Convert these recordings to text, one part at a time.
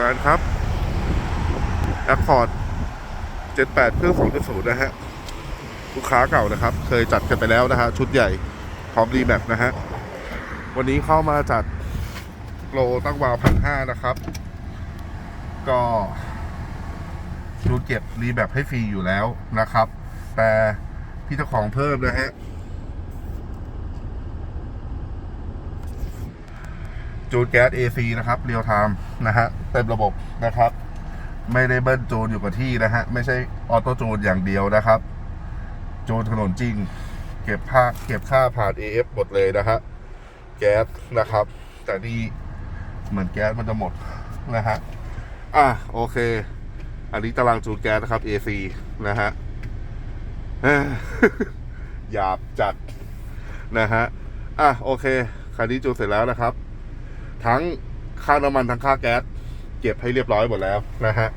งานครับ Accord 78 เครื่อง 2.0 นะฮะ ลูกค้าเก่านะครับ เคยจัดกันไปแล้วนะฮะ ชุดใหญ่ พร้อมรีแมปนะฮะ วันนี้เข้ามาจัดโปรตั้งวาวพันห้านะครับ ก็จูเก็บรีแมปให้ฟรีอยู่แล้วนะครับ แต่พี่เจ้าของเพิ่มนะฮะ จูนแก๊ส AC นะครับเรียลไทม์นะฮะเต็มระบบนะครับ ไม่ได้เบิ้ลจูนอยู่กับที่นะฮะ ไม่ใช่ออโต้จูนอย่างเดียวนะครับ จูนถนนจริง เก็บค่าเก็บค่าผ่าน AF หมดเลยนะฮะแก๊สนะครับ แต่นี่เหมือนแก๊สมันจะหมดนะฮะอะโอเค อันนี้ตารางจูนแก๊สนะครับ AC นะฮะหยาบจัดนะฮะ อะโอเคคันนี้จูนเสร็จแล้วนะครับ ทั้งค่าน้ำมันทั้งค่าแก๊สเก็บให้เรียบร้อยหมดแล้วนะฮะ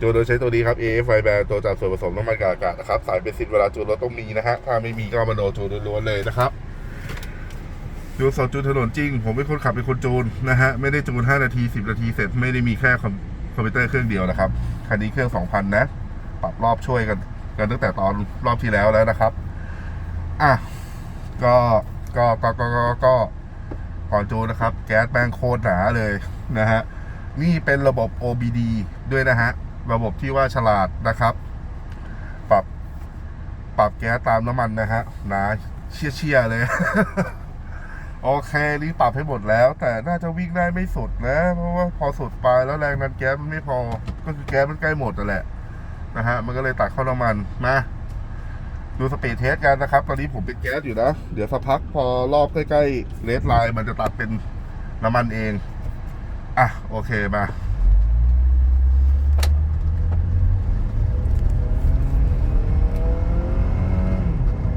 จูนโดยใช้ตัวนี้ครับ AF ไฟแบนตัวจัดส่วนผสมน้ำมันกับอากาศนะครับ สายเบนซินเวลาจูนรถต้องมีนะฮะ ถ้าไม่มีก็มาโนจูนล้วนๆเลยนะครับจูนสดจูนถนนจริง ผมเป็นคนขับเป็นคนจูนนะฮะ ไม่ได้จูน 5 นาที 10 นาทีเสร็จไม่ได้มีแค่คอมคอมพิวเตอร์เครื่องเดียวนะครับ คันนี้เครื่อง 2,000 นะ ปรับรอบช่วยกัน กันตั้งแต่ตอนรอบที่แล้วแล้วนะครับ อะ ก็ ก็ ก็ ก็ ก็ ก่อนจูนนะครับ แก๊สแป้งโคตรหนาเลยนะฮะ นี่เป็นระบบ OBD ด้วยนะฮะ ระบบที่ว่าฉลาดนะครับ ปรับ ปรับแก๊สตามน้ำมันนะฮะ หนาเชี่ยเชี่ยๆเลย โอเค นี่ปรับให้หมดแล้ว แต่น่าจะวิ่งได้ไม่สุดนะ เพราะว่าพอสุดไปแล้วแรงดันแก๊สมันไม่พอ ก็คือแก๊สมันใกล้หมดนั่นแหละนะฮะ มันก็เลยตัดเข้าน้ำมันมา ดูสปีดเทสกันนะครับ ตอนนี้ผมเป็นแก๊สอยู่นะ เดี๋ยวสักพักพอรอบใกล้ๆเลสไลน์มันจะตัดเป็นน้ำมันเอง อะ โอเคมา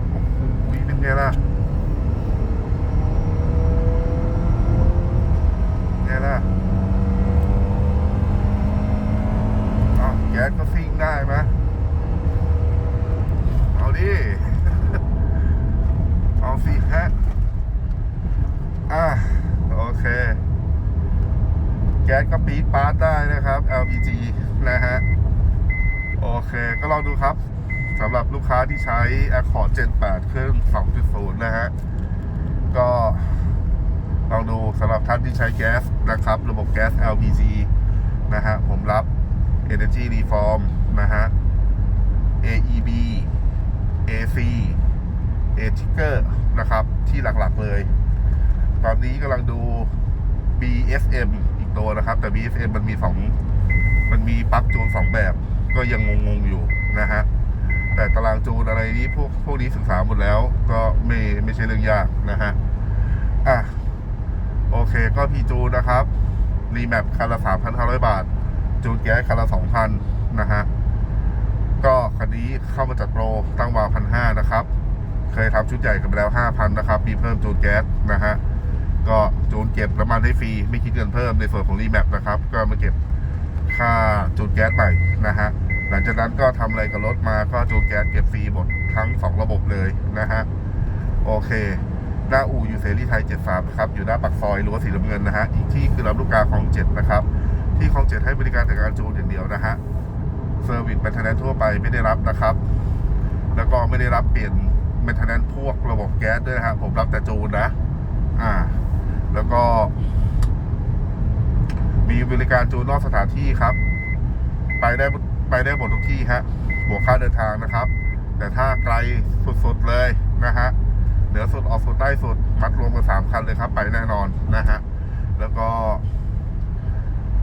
โอ้โหเป็นไงล่ะไงล่ะอ้าวแก๊สก็ซิ่งได้ไหม เอาดิเอาสิฮะอะโอเค แก๊สก็ปี๊ดปาร์ตได้นะครับ LPG นะฮะ โอเค ก็ลองดูครับสำหรับลูกค้าที่ใช้ Accord 78เครื่อง 2.0 นะฮะ ก็ลองดูสำหรับท่านที่ใช้แก๊สนะครับ ระบบแก๊ส LPG นะฮะ ผมรับ Energy Reform นะฮะ AEB AC a t i c k e r นะครับ ที่หลักๆเลย ตอนนี้กำลังดู BSM อีกตัวนะครับ แต่ BSM มันมีสองมันมีปลั๊กจูนสองแบบ ก็ยังงงๆอยู่นะฮะ แต่ตารางจูนอะไรนี้พวกพวกนี้ศึกษาหมดแล้ว ก็ไม่ไม่ใช่เรื่องยากนะฮะ อะ โอเคก็พีจูนนะครับ รีแมปคันละสามพันห้าร้อยบาท จูนแก๊สคันละสองพันนะฮะ ก็คันนี้เข้ามาจัดโปรตั้งวาวพันห้านะครับ เคยทำชุดใหญ่กันไปแล้วห้าพันนะครับ มีเพิ่มจูนแก๊สนะฮะ ก็จูนเก็บน้ำมันให้ฟรี ไม่คิดเงินเพิ่มในส่วนของรีแมปนะครับ ก็มาเก็บค่าจูนแก๊สใหม่นะฮะ หลังจากนั้นก็ทำอะไรกับรถมาก็จูนแก๊สเก็บฟรีหมดทั้ง 2 ระบบเลยนะฮะ โอเค หน้าอู่อยู่เสรีไทย 73นะครับ อยู่หน้าปากซอยรั้วสีน้ำเงินนะฮะ อีกที่คือลำลูกกาคลอง7นะครับ ที่คลอง7ให้บริการแต่การจูนอย่างเดียวนะฮะ เซอร์วิสแมนเทนแนนทั่วไปไม่ได้รับนะครับ แล้วก็ไม่ได้รับเปลี่ยนแมนเทนแนนพวกระบบแก๊สด้วยนะฮะผมรับแต่จูนนะ อ่า แล้วก็ มีบริการจูนนอกสถานที่ครับ ไปได้ไปได้หมดทุกที่ฮะบวกค่าเดินทางนะครับ แต่ถ้าไกลสุดๆเลยนะฮะเหนือสุดออกสุดใต้สุดมัดรวมกันสามคันเลยครับ ไปแน่นอนนะฮะแล้วก็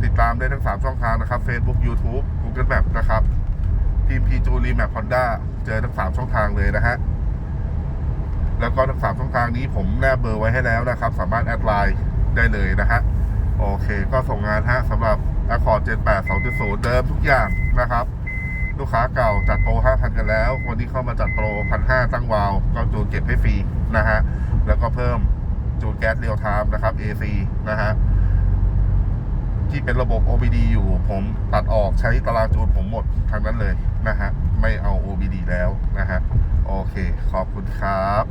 ติดตามได้ทั้ง 3 ช่องทางนะครับ Facebook YouTube Google Map นะครับ ทีมพีจูรีแมปฮอนด้าเจอทั้ง 3 ช่องทางเลยนะฮะ แล้วก็ทั้ง 3 ช่องทางนี้ผมแนบเบอร์ไว้ให้แล้วนะครับ สามารถแอดไลน์ได้เลยนะฮะ โอเค ก็ส่งงานฮะสำหรับ Accord 78 2.0 เดิมทุกอย่างนะครับ ลูกค้าเก่าจัดโปร 5,000 กันแล้ว วันนี้เข้ามาจัดโปร 1,500 ตั้งวาลก็จูนเก็บให้ฟรีนะฮะ แล้วก็เพิ่มจูนแก๊สเรียลไทม์นะครับ AC นะฮะ ที่เป็นระบบ OBD อยู่ผมตัดออกใช้ตารางจูนผมหมดทั้งนั้นเลยนะฮะ ไม่เอา OBD แล้วนะฮะ โอเค ขอบคุณครับ